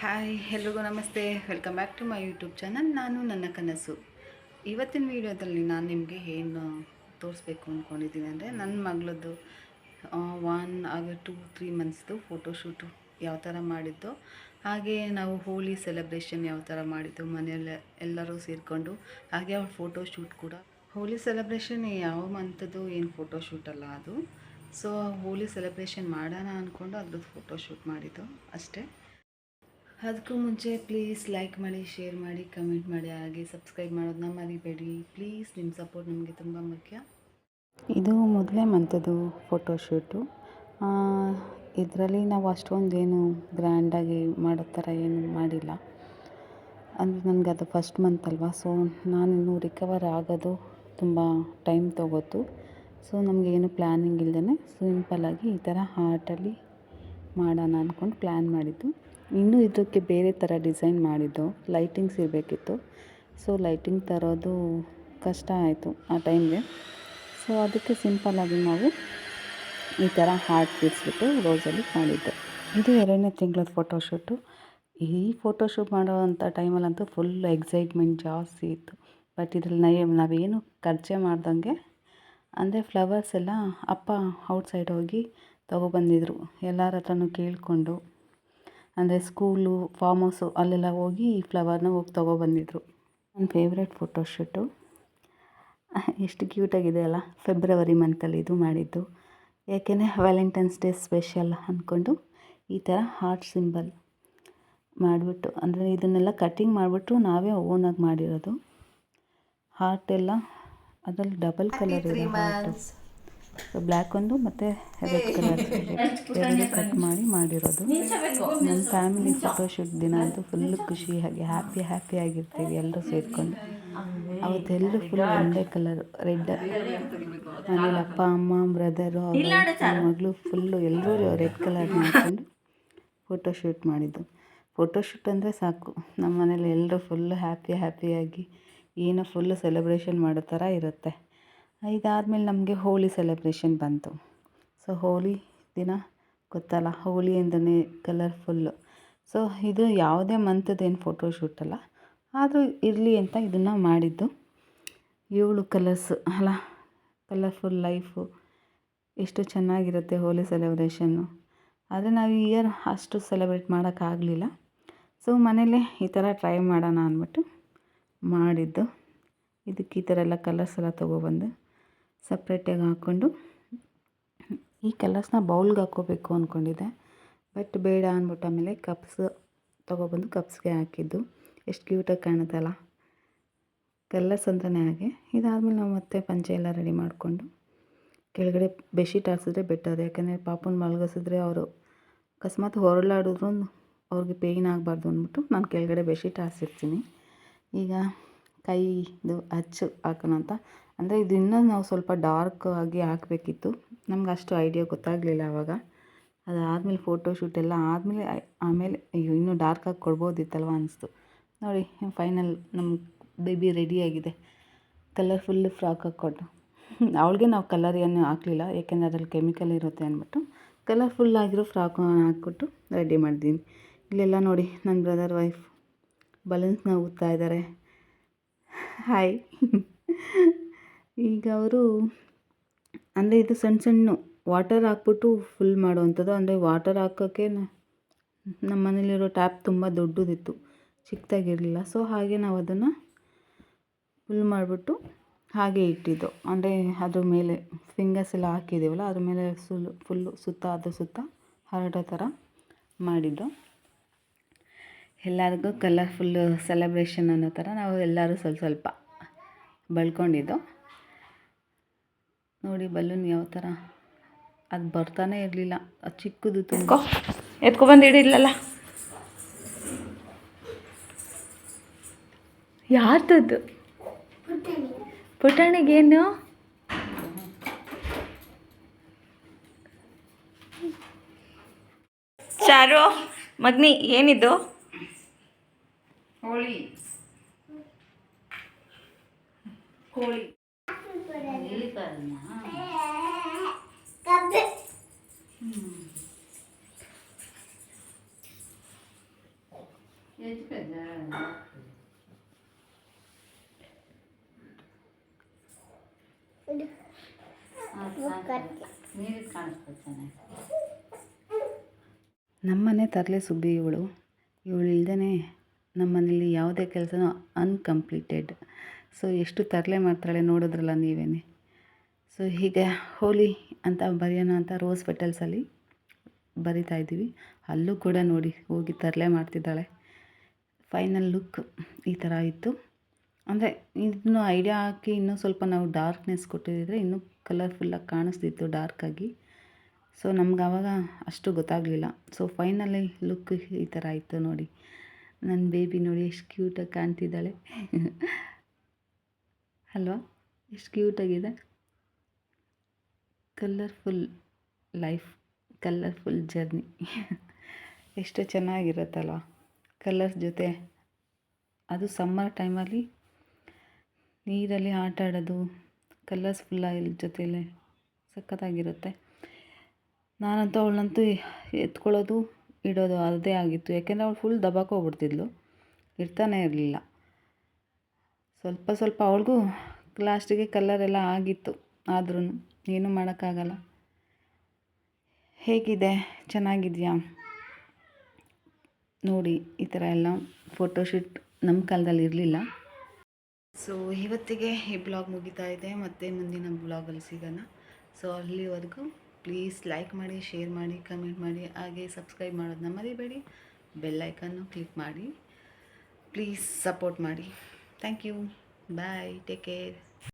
Hi, ಎಲ್ರಿಗೂ ನಮಸ್ತೆ. Welcome back to my YouTube channel ನಾನು ನನ್ನ ಕನಸು. ಇವತ್ತಿನ ವಿಡಿಯೋದಲ್ಲಿ ನಾನು ನಿಮಗೆ ಏನು ತೋರಿಸ್ಬೇಕು ಅಂದ್ಕೊಂಡಿದ್ದೀನಿ ಅಂದರೆ ನನ್ನ ಮಗಳದ್ದು ಒನ್ ಆಗ ಟೂ ತ್ರೀ ಮಂತ್ಸ್ದು ಫೋಟೋಶೂಟು ಯಾವ ಥರ ಮಾಡಿದ್ದು, ಹಾಗೆ ನಾವು ಹೋಳಿ ಸೆಲೆಬ್ರೇಷನ್ ಯಾವ ಥರ ಮಾಡಿದ್ದು, ಮನೆಯಲ್ಲೆ ಎಲ್ಲರೂ ಸೇರಿಕೊಂಡು ಹಾಗೆ ಅವ್ರ ಫೋಟೋಶೂಟ್ ಕೂಡ. ಹೋಳಿ ಸೆಲೆಬ್ರೇಷನ್ ಯಾವ ಮಂತದ್ದು ಏನು ಫೋಟೋಶೂಟ್ ಅಲ್ಲ ಅದು. ಸೊ ಹೋಳಿ ಸೆಲೆಬ್ರೇಷನ್ ಮಾಡೋಣ ಅಂದ್ಕೊಂಡು ಅದ್ರದ್ದು ಫೋಟೋಶೂಟ್ ಮಾಡಿದ್ದು ಅಷ್ಟೇ. ಅದಕ್ಕೂ ಮುಂಚೆ ಪ್ಲೀಸ್ ಲೈಕ್ ಮಾಡಿ ಶೇರ್ ಮಾಡಿ ಕಮೆಂಟ್ ಮಾಡಿ, ಹಾಗೆ ಸಬ್ಸ್ಕ್ರೈಬ್ ಮಾಡೋದನ್ನ ಮರಿಬೇಡಿ ಪ್ಲೀಸ್ ನಿಮ್ಮ ಸಪೋರ್ಟ್ ನಮಗೆ ತುಂಬ ಮುಖ್ಯ. ಇದು ಮೊದಲೇ ಮಂತದ್ದು ಫೋಟೋಶೂಟು ಇದರಲ್ಲಿ ನಾವು ಅಷ್ಟೊಂದೇನು ಗ್ರ್ಯಾಂಡಾಗಿ ಮಾಡೋ ಥರ ಏನು ಮಾಡಿಲ್ಲ. ಅಂದರೆ ನನಗೆ ಅದು ಫಸ್ಟ್ ಮಂತ್ ಅಲ್ವಾ ಸೊ ನಾನು ರಿಕವರ್ ಆಗೋದು ತುಂಬ ಟೈಮ್ ತೊಗೋತು. ಸೊ ನಮಗೇನು ಪ್ಲ್ಯಾನಿಂಗ್ ಇಲ್ಲದೇ ಸಿಂಪಲ್ಲಾಗಿ ಈ ಥರ ಹಾರ್ಟಲ್ಲಿ ಮಾಡೋಣ ಅಂದ್ಕೊಂಡು ಪ್ಲ್ಯಾನ್ ಮಾಡಿದ್ದು. ಇನ್ನೂ ಇದಕ್ಕೆ ಬೇರೆ ಥರ ಡಿಸೈನ್ ಮಾಡಿದ್ದು. ಲೈಟಿಂಗ್ಸ್ ಇರಬೇಕಿತ್ತು. ಸೊ, ಲೈಟಿಂಗ್ ತರೋದು ಕಷ್ಟ ಆಯಿತು ಆ ಟೈಮ್ಗೆ. ಸೊ, ಅದಕ್ಕೆ ಸಿಂಪಲ್ಲಾಗಿ ನಾವು ಈ ಥರ ಹಾರ್ಟ್ ಬಿಡಿಸ್ಬಿಟ್ಟು ರೋಸಲ್ಲಿ ಮಾಡಿದ್ದು. ಇದು ಎರಡನೇ ತಿಂಗಳದ ಫೋಟೋಶೂಟು. ಈ ಫೋಟೋಶೂಟ್ ಮಾಡೋವಂಥ ಟೈಮಲ್ಲಂತೂ ಫುಲ್ ಎಕ್ಸೈಟ್ಮೆಂಟ್ ಜಾಸ್ತಿ ಇತ್ತು. ಬಟ್ ಇದ್ರಲ್ಲಿ ನಾವೇನು ಖರ್ಚೆ ಮಾಡ್ದಂಗೆ ಅಂದರೆ ಫ್ಲವರ್ಸ್ ಎಲ್ಲ ಅಪ್ಪ ಔಟ್ಸೈಡ್ ಹೋಗಿ ತಗೊಬಂದಿದ್ರು ಎಲ್ಲರ ಹತ್ರನೂ ಕೇಳಿಕೊಂಡು ಅಂದರೆ ಸ್ಕೂಲು ಫಾರ್ಮ್ ಹೌಸು ಅಲ್ಲೆಲ್ಲ ಹೋಗಿ ಈ ಫ್ಲವರ್ನ ಹೋಗಿ ತೊಗೊಬಂದಿದ್ರು ನನ್ನ ಫೇವ್ರೆಟ್ ಫೋಟೋಶೂಟು ಎಷ್ಟು ಕ್ಯೂಟಾಗಿದೆ ಅಲ್ಲ ಫೆಬ್ರವರಿ ಮಂತಲ್ಲಿ ಇದು ಮಾಡಿದ್ದು. ಯಾಕೆಂದರೆ ವ್ಯಾಲೆಂಟೈನ್ಸ್ ಡೇ ಸ್ಪೆಷಲ್ ಅಂದ್ಕೊಂಡು ಈ ಥರ ಹಾರ್ಟ್ ಸಿಂಬಲ್ ಮಾಡಿಬಿಟ್ಟು ಅಂದರೆ ಇದನ್ನೆಲ್ಲ ಕಟ್ಟಿಂಗ್ ಮಾಡಿಬಿಟ್ಟು ನಾವೇ ಓನಾಗಿ ಮಾಡಿರೋದು. ಹಾರ್ಟ್ ಎಲ್ಲ ಅದರಲ್ಲಿ ಡಬಲ್ ಕಲರ್ ಇದೆ ಬ್ಲ್ಯಾಕ್ ಒಂದು ಮತ್ತು ರೆಡ್ ಕಲರ್ ಎರಡು ಕಟ್ ಮಾಡಿ ಮಾಡಿರೋದು. ನನ್ನ ಫ್ಯಾಮಿಲಿ ಫೋಟೋಶೂಟ್ ದಿನ ಅಂತೂ ಫುಲ್ಲು ಖುಷಿಯಾಗಿ ಹ್ಯಾಪಿ ಹ್ಯಾಪಿ ಆಗಿರ್ತೀವಿ ಎಲ್ಲರೂ ಸೇರಿಕೊಂಡು. ಅವತ್ತೆಲ್ಲರೂ ಫುಲ್ ಒಂದೇ ಕಲರ್ ರೆಡ್ ಮನೇಲಿ ಅಪ್ಪ ಅಮ್ಮ ಬ್ರದರು ಅವ್ರ ಮಗಳು ಫುಲ್ಲು ಎಲ್ಲರೂ ರೆಡ್ ಕಲರ್ ಮಾಡ್ಕೊಂಡು ಫೋಟೋಶೂಟ್ ಮಾಡಿದ್ದು. ಫೋಟೋಶೂಟ್ ಅಂದರೆ ಸಾಕು. ನಮ್ಮ ಮನೇಲಿ ಎಲ್ಲರೂ ಫುಲ್ಲು ಹ್ಯಾಪಿ ಹ್ಯಾಪಿಯಾಗಿ ಏನೋ ಫುಲ್ಲು ಸೆಲೆಬ್ರೇಷನ್ ಮಾಡೋ ಥರ ಇರುತ್ತೆ. ಇದಾದಮೇಲೆ ನಮಗೆ ಹೋಳಿ ಸೆಲೆಬ್ರೇಷನ್ ಬಂತು. ಸೊ ಹೋಳಿ ದಿನ ಗೊತ್ತಲ್ಲ, ಹೋಳಿ ಅಂದನೇ ಕಲರ್ಫುಲ್ಲು ಸೊ ಇದು ಯಾವುದೇ ಮಂತದ್ದೇನು ಫೋಟೋಶೂಟ್ ಅಲ್ಲ, ಆದರೂ ಇರಲಿ ಅಂತ ಇದನ್ನು ಮಾಡಿದ್ದು. ಏಳು ಕಲರ್ಸ್ ಅಲ್ಲ ಕಲರ್ಫುಲ್ ಲೈಫು ಎಷ್ಟು ಚೆನ್ನಾಗಿರುತ್ತೆ ಹೋಳಿ ಸೆಲೆಬ್ರೇಷನ್ನು ಆದರೆ ನಾವು ಇಯರ್ ಅಷ್ಟು ಸೆಲೆಬ್ರೇಟ್ ಮಾಡೋಕ್ಕಾಗಲಿಲ್ಲ ಸೊ ಮನೇಲೇ ಈ ಥರ ಟ್ರೈ ಮಾಡೋಣ ಅಂದ್ಬಿಟ್ಟು ಮಾಡಿದ್ದು. ಇದಕ್ಕೆ ಈ ಥರ ಎಲ್ಲ ಕಲರ್ಸ್ ಎಲ್ಲ ತೊಗೊಬಂದು ಸಪ್ರೇಟಾಗಿ ಹಾಕ್ಕೊಂಡು ಈ ಕಲರ್ಸ್ನ ಬೌಲ್ಗೆ ಹಾಕ್ಕೋಬೇಕು ಅಂದ್ಕೊಂಡಿದ್ದೆ. ಬಟ್ ಬೇಡ ಅಂದ್ಬಿಟ್ಟು ಆಮೇಲೆ ಕಪ್ಸ್ ತೊಗೊಬಂದು ಕಪ್ಸ್ಗೆ ಹಾಕಿದ್ದು. ಎಷ್ಟು ಕ್ಯೂಟಾಗಿ ಕಾಣುತ್ತಲ್ಲ. ಕಲರ್ಸ್ ಅಂತಲೇ ಹಾಗೆ. ಇದಾದಮೇಲೆ ನಾವು ಮತ್ತೆ ಪಂಚೆ ಎಲ್ಲ ರೆಡಿ ಮಾಡಿಕೊಂಡು ಕೆಳಗಡೆ ಬೆಡ್ಶೀಟ್ ಹಾಕ್ಸಿದ್ರೆ ಬೆಟರ್. ಯಾಕಂದರೆ ಪಾಪನ ಮಲಗಿಸಿದ್ರೆ ಅವರು ಅಕಸ್ಮಾತ್ ಹೊರಳಾಡಿದ್ರು ಅವ್ರಿಗೆ ಪೇಯ್ನ್ ಆಗಬಾರ್ದು ಅಂದ್ಬಿಟ್ಟು ನಾನು ಕೆಳಗಡೆ ಬೆಡ್ಶೀಟ್ ಹಾಕ್ಸಿರ್ತೀನಿ ಈಗ ಕೈದು ಅಚ್ಚು ಹಾಕೋಣ ಅಂತ ಅಂದರೆ ಇದು ನಾವು ಸ್ವಲ್ಪ ಡಾರ್ಕ್ ಆಗಿ ಹಾಕಬೇಕಿತ್ತು. ನಮ್ಗೆ ಅಷ್ಟು ಐಡಿಯಾ ಗೊತ್ತಾಗಲಿಲ್ಲ ಆವಾಗ ಅದಾದಮೇಲೆ ಫೋಟೋಶೂಟ್ ಎಲ್ಲ ಆದಮೇಲೆ, ಆಮೇಲೆ ಅಯ್ಯೋ, ಇನ್ನೂ ಡಾರ್ಕ್ ಆಗಿ ಕೊಡ್ಬೋದಿತ್ತಲ್ವ ಅನಿಸ್ತು. ನೋಡಿ ಫೈನಲ್ ನಮ್ಮ ಬೇಬಿ ರೆಡಿಯಾಗಿದೆ ಕಲರ್ಫುಲ್ ಫ್ರಾಕ್ ಹಾಕ್ಕೊಂಡು ಅವಳಿಗೆ ನಾವು ಕಲರ್ ಏನು ಹಾಕಲಿಲ್ಲ, ಯಾಕೆಂದರೆ ಅದರಲ್ಲಿ ಕೆಮಿಕಲ್ ಇರುತ್ತೆ ಅಂದ್ಬಿಟ್ಟು. ಕಲರ್ಫುಲ್ ಆಗಿರೋ ಫ್ರಾಕ್ ಹಾಕ್ಬಿಟ್ಟು ರೆಡಿ ಮಾಡಿದ್ದೀನಿ ಇಲ್ಲೆಲ್ಲ ನೋಡಿ ನನ್ನ ಬ್ರದರ್ ವೈಫ್ ಬಲೂನ್ಸ್ನ ಊದ್ತಾ ಇದ್ದಾರೆ ಹಾಯ್ ಈಗ ಅವರು ಅಂದರೆ ಇದು ಸಣ್ಣ ಸಣ್ಣ ವಾಟರ್ ಹಾಕ್ಬಿಟ್ಟು ಫುಲ್ ಮಾಡುವಂಥದ್ದು. ಅಂದರೆ ವಾಟರ್ ಹಾಕೋಕ್ಕೆ ನಮ್ಮ ಮನೇಲಿರೋ ಟ್ಯಾಪ್ ತುಂಬ ದೊಡ್ಡದಿತ್ತು, ಚಿಕ್ಕದಾಗಿರಲಿಲ್ಲ. ಸೊ ಹಾಗೆ ನಾವು ಅದನ್ನು ಫುಲ್ ಮಾಡಿಬಿಟ್ಟು ಹಾಗೆ ಇಟ್ಟಿದ್ದು. ಅಂದರೆ ಅದ್ರ ಮೇಲೆ ಫಿಂಗರ್ಸ್ ಎಲ್ಲ ಹಾಕಿದ್ದೀವಲ್ಲ ಅದ್ರ ಮೇಲೆ ಸುಲ್ ಫುಲ್ಲು ಸುತ್ತ, ಅದ್ರ ಸುತ್ತ ಹರಡೋ ಥರ ಮಾಡಿದ್ದು. ಎಲ್ಲರಿಗೂ ಕಲರ್ಫುಲ್ಲು ಸೆಲೆಬ್ರೇಷನ್ ಅನ್ನೋ ಥರ ನಾವು ಎಲ್ಲರೂ ಸ್ವಲ್ಪ ಸ್ವಲ್ಪ ಬಳ್ಕೊಂಡಿದ್ದು. ನೋಡಿ ಬಲೂನ್ ಯಾವ ಥರ ಅದು ಬರ್ತಾನೆ ಇರಲಿಲ್ಲ ಅದು ಚಿಕ್ಕದು ತುಂಬ. ಎತ್ಕೊಬಂದು ಇಡಿಲ್ಲಲ್ಲ ಯಾರ್ದದ್ದು? ಪುಟಾಣಿಗೇನು ಚಾರು ಮಗ್ನಿ ಏನಿದು? ಹೋಳಿ. ಹೋಳಿ. ನಮ್ಮನೆ ತರಲೆ ಸುಬ್ಬಿ ಇವಳು. ಇವಳು ಇಲ್ದೇ ನಮ್ಮನೇಲಿ ಯಾವುದೇ ಕೆಲಸನೂ ಅನ್ಕಂಪ್ಲೀಟೆಡ್ ಸೊ ಎಷ್ಟು ತರಲೆ ಮಾಡ್ತಾಳೆ ನೋಡಿದ್ರಲ್ಲ ನೀವೇ ಸೊ ಹೀಗೆ ಹೋಲಿ ಅಂತ ಬರೆಯೋಣ ಅಂತ ರೋಸ್ ಪೆಟಲ್ಸಲ್ಲಿ ಬರಿತಾ ಇದ್ದೀವಿ. ಅಲ್ಲೂ ಕೂಡ ನೋಡಿ, ಹೋಗಿ ತರಲೆ ಮಾಡ್ತಿದ್ದಾಳೆ. ಫೈನಲ್ ಲುಕ್ ಈ ಥರ ಇತ್ತು. ಅಂದರೆ ಇನ್ನೂ ಐಡಿಯಾ ಹಾಕಿ ಇನ್ನೂ ಸ್ವಲ್ಪ ನಾವು ಡಾರ್ಕ್ನೆಸ್ ಕೊಟ್ಟಿದ್ದರೆ ಇನ್ನೂ ಕಲರ್ಫುಲ್ಲಾಗಿ ಕಾಣಿಸ್ತಿತ್ತು ಡಾರ್ಕಾಗಿ ಸೊ ನಮ್ಗೆ ಆವಾಗ ಅಷ್ಟು ಗೊತ್ತಾಗಲಿಲ್ಲ. ಸೊ ಫೈನಲಿ ಲುಕ್ ಈ ಥರ ಇತ್ತು ನೋಡಿ. ನನ್ನ ಬೇಬಿ ನೋಡಿ ಎಷ್ಟು ಕ್ಯೂಟಾಗಿ ಕಾಣ್ತಿದ್ದಾಳೆ. ಅಲ್ವಾ? ಎಷ್ಟು ಕ್ಯೂಟಾಗಿದೆ ಕಲರ್ಫುಲ್ ಲೈಫ್, ಕಲರ್ಫುಲ್ ಜರ್ನಿ. ಎಷ್ಟು ಚೆನ್ನಾಗಿರುತ್ತಲ್ವ? ಕಲರ್ಸ್ ಜೊತೆ. ಅದು ಸಮ್ಮರ್ ಟೈಮಲ್ಲಿ ನೀರಲ್ಲಿ ಆಟ ಆಡೋದು, ಕಲರ್ಸ್ ಆಯಿಲ್ ಜೊತೆಯಲ್ಲಿ ಸಖತ್ತಾಗಿರುತ್ತೆ. ನಾನಂತೂ ಅವಳಂತೂ ಎತ್ಕೊಳ್ಳೋದು, ಇಡೋದು ಅದೇ ಆಗಿತ್ತು. ಯಾಕೆಂದರೆ ಅವಳು ಫುಲ್ ದಬಾಕೋಗ್ಬಿಡ್ತಿದ್ಲು ಇರ್ತಾನೆ ಇರಲಿಲ್ಲ. ಸ್ವಲ್ಪ ಸ್ವಲ್ಪ ಅವಳಿಗೂ ಲಾಸ್ಟಿಗೆ ಕಲರೆಲ್ಲ ಆಗಿತ್ತು ಆದ್ರೂ ಏನೂ ಮಾಡೋಕ್ಕಾಗಲ್ಲ. ಹೇಗಿದೆ? ಚೆನ್ನಾಗಿದೆಯಾ? ನೋಡಿ, ಈ ಥರ ಎಲ್ಲ ಫೋಟೋಶೂಟ್ ನಮ್ಮ ಕಾಲದಲ್ಲಿ ಇರಲಿಲ್ಲ. ಸೊ ಇವತ್ತಿಗೆ ಈ ಬ್ಲಾಗ್ ಮುಗಿತಾ ಇದೆ. ಮತ್ತು ಮುಂದಿನ ಬ್ಲಾಗಲ್ಲಿ ಸಿಗೋಣ. ಸೊ ಅಲ್ಲಿವರೆಗೂ ಪ್ಲೀಸ್ ಲೈಕ್ ಮಾಡಿ ಶೇರ್ ಮಾಡಿ ಕಮೆಂಟ್ ಮಾಡಿ. ಹಾಗೆ ಸಬ್ಸ್ಕ್ರೈಬ್ ಮಾಡೋದನ್ನ ಮರಿಬೇಡಿ. ಬೆಲ್ ಐಕನ್ನು ಕ್ಲಿಕ್ ಮಾಡಿ. ಪ್ಲೀಸ್ ಸಪೋರ್ಟ್ ಮಾಡಿ. Thank you bye take care